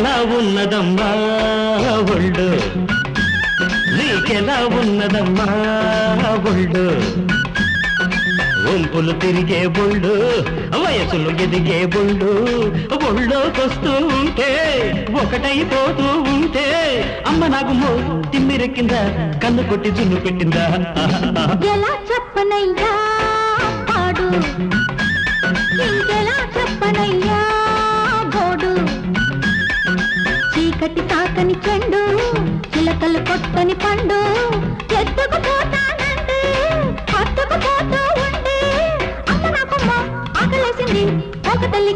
నీకెలా ఉన్నదమ్మా? ఒళ్ళు. నీకెలా ఉన్నదమ్మా? ఒళ్ళు. వంపులు తిరిగే బొళ్ళు వయసులు ఎదిగే బుల్డు బొళ్ళోకొస్తూ ఉంటే ఒకటైపోతూ ఉంటే అమ్మ నాకు మో తిమ్మిరెక్కిందా కన్ను కొట్టి జున్ను పెట్టిందా? ఎలా చిలకి తాకని చెండు చిలకలు కొట్టని పండు. ఎత్తుకు పోతానండి ఒక తల్లి